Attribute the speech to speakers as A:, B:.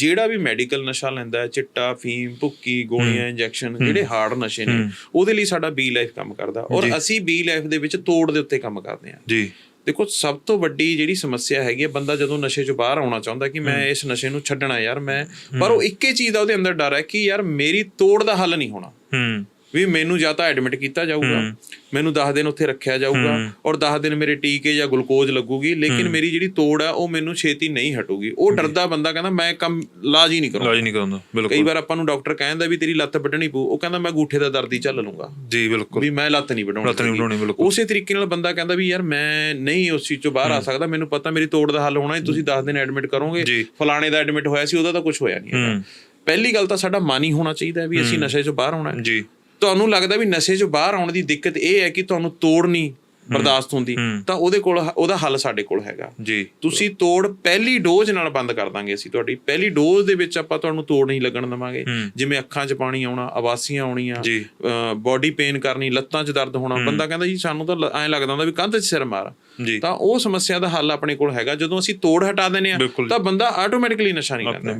A: ਜਿਹੜਾ ਵੀ ਮੈਡੀਕਲ ਨਸ਼ਾ ਲੈਂਦਾ ਹੈ ਚਿੱਟਾ ਫੀਮ ਭੁੱਕੀ ਗੋਲੀਆਂ ਇੰਜੈਕਸ਼ਨ ਜਿਹੜੇ ਹਾਰਡ ਨਸ਼ੇ ਨੇ ਉਹਦੇ ਲਈ ਸਾਡਾ ਬੀ ਲਾਈਫ ਕੰਮ ਕਰਦਾ। ਔਰ ਅਸੀਂ ਬੀ ਲਾਈਫ ਦੇ ਵਿੱਚ ਤੋੜ ਦੇ ਉੱਤੇ ਕੰਮ ਕਰਦੇ ਹਾਂ।
B: ਜੀ।
A: ਦੇਖੋ ਸਭ ਤੋਂ ਵੱਡੀ ਜਿਹੜੀ ਸਮੱਸਿਆ ਹੈਗੀ ਹੈ ਬੰਦਾ ਜਦੋਂ ਨਸ਼ੇ ਚੋਂ ਬਾਹਰ ਆਉਣਾ ਚਾਹੁੰਦਾ ਕਿ ਮੈਂ ਇਸ ਨਸ਼ੇ ਨੂੰ ਛੱਡਣਾ ਯਾਰ ਮੈਂ ਪਰ ਉਹ ਇੱਕੇ ਚੀਜ਼ ਦਾ ਉਹਦੇ ਅੰਦਰ ਡਰ ਹੈ ਕਿ ਯਾਰ ਮੇਰੀ ਤੋੜ ਦਾ ਹੱਲ ਨਹੀਂ ਹੋਣਾ।
B: ਹੂੰ।
A: ਵੀ ਮੈਨੂੰ ਜਾਂ ਤਾਂ ਐਡਮਿਟ ਕੀਤਾ ਜਾਊਗਾ ਮੈਨੂੰ 10 ਦਿਨ ਉੱਥੇ ਰੱਖਿਆ ਜਾਊਗਾ ਔਰ 10 ਦਿਨ ਮੇਰੇ ਟੀਕੇ ਜਾਂ ਗਲੂਕੋਜ਼ ਲੱਗੂਗੀ ਲੇਕਿਨ ਮੇਰੀ ਜਿਹੜੀ ਤੋੜ ਆ ਉਹ ਮੈਨੂੰ ਛੇਤੀ ਨਹੀਂ ਹਟੂਗੀ। ਉਹ ਡਰਦਾ ਬੰਦਾ ਕਹਿੰਦਾ ਮੈਂ ਕੰਮ ਇਲਾਜ ਹੀ ਨਹੀਂ ਕਰੂੰਗਾ।
B: ਇਲਾਜ ਨਹੀਂ
A: ਕਈ
B: ਬਿਲਕੁਲ।
A: ਵਾਰ ਆਪਾਂ ਨੂੰ ਡਾਕਟਰ ਕਹਿੰਦਾ ਵੀ ਤੇਰੀ ਲੱਤ ਵੱਢਣੀ ਪਊ ਉਹ ਕਹਿੰਦਾ ਮੈਂ ਗੂਠੇ ਦਾ ਦਰਦ ਹੀ ਚੱਲ ਲੂੰਗਾ
B: ਜੀ ਬਿਲਕੁਲ।
A: ਵੀ ਮੈਂ ਲੱਤ ਨਹੀਂ ਵਡਾਉਣੀ
B: ਲੱਤ ਨਹੀਂ ਵਡਾਉਣੀ, ਬਿਲਕੁਲ।
A: ਉਸੇ ਤਰੀਕੇ ਨਾਲ ਬੰਦਾ ਕਹਿੰਦਾ ਵੀ ਯਾਰ ਮੈਂ ਨਹੀਂ ਉਸ ਚੀਜ਼ ਚੋਂ ਬਾਹਰ ਆ ਸਕਦਾ ਮੈਨੂੰ ਪਤਾ ਮੇਰੀ ਤੋੜ ਦਾ ਹੱਲ ਹੋਣਾ ਹੈ ਤੁਸੀਂ 10 ਦਿਨ ਐਡਮਿਟ ਕਰੋਗੇ। ਫਲਾਣੇ ਦਾ ਐਡਮਿਟ ਹੋਇਆ ਸੀ ਉਹਦਾ ਤਾਂ ਕੁਝ ਹੋਇਆ ਨਹੀਂ। ਪਹਿਲੀ ਗੱਲ ਤਾਂ ਸਾਡਾ ਮਨ ਹੀ ਹੋਣਾ ਚਾਹੀਦਾ ਵੀ ਅਸੀਂ ਨਸ਼ੇ ਚੋਂ ਬਾਹਰ ਆਉਣਾ ਹੈ।
B: ਜੀ।
A: ਤੁਹਾਨੂੰ ਲੱਗਦਾ ਵੀ ਨਸ਼ੇ ਚੋਂ ਬਾਹਰ ਆਉਣ ਦੀ ਦਿੱਕਤ ਇਹ ਹੈ ਕਿ ਤੁਹਾਨੂੰ ਤੋੜ ਨਹੀਂ ਬਰਦਾਸ਼ਤ ਹੁੰਦੀ ਤਾਂ ਉਹਦੇ ਕੋਲ ਉਹਦਾ ਹੱਲ ਸਾਡੇ ਕੋਲ ਹੈਗਾ।
B: ਜੀ।
A: ਤੁਸੀਂ ਤੋੜ ਪਹਿਲੀ ਡੋਜ਼ ਨਾਲ ਬੰਦ ਕਰ ਦਾਂਗੇ ਅਸੀਂ ਤੁਹਾਡੀ। ਪਹਿਲੀ ਡੋਜ਼ ਦੇ ਵਿੱਚ ਆਪਾਂ ਤੁਹਾਨੂੰ ਤੋੜ ਨਹੀਂ ਲੱਗਣ ਦਵਾਂਗੇ। ਜਿਵੇਂ ਅੱਖਾਂ 'ਚ ਪਾਣੀ ਆਉਣਾ ਆਵਾਸੀਆਂ ਆਉਣੀਆਂ
B: ਜੀ।
A: ਬਾਡੀ ਪੇਨ ਕਰਨੀ ਲੱਤਾਂ 'ਚ ਦਰਦ ਹੋਣਾ। ਬੰਦਾ ਕਹਿੰਦਾ ਜੀ ਸਾਨੂੰ ਤਾਂ ਐਂ ਲੱਗਦਾ ਹੁੰਦਾ ਵੀ ਕੰਧ 'ਚ ਸਿਰ ਮਾਰ। ਤਾਂ ਉਹ ਸਮੱਸਿਆ ਦਾ ਹੱਲ ਆਪਣੇ ਕੋਲ ਹੈਗਾ। ਜਦੋਂ ਅਸੀਂ ਤੋੜ ਹਟਾ ਦਿੰਦੇ ਆ। ਤਾਂ ਬੰਦਾ ਆਟੋਮੈਟਿਕਲੀ ਨਸ਼ਾ ਨਹੀਂ ਕਰਦਾ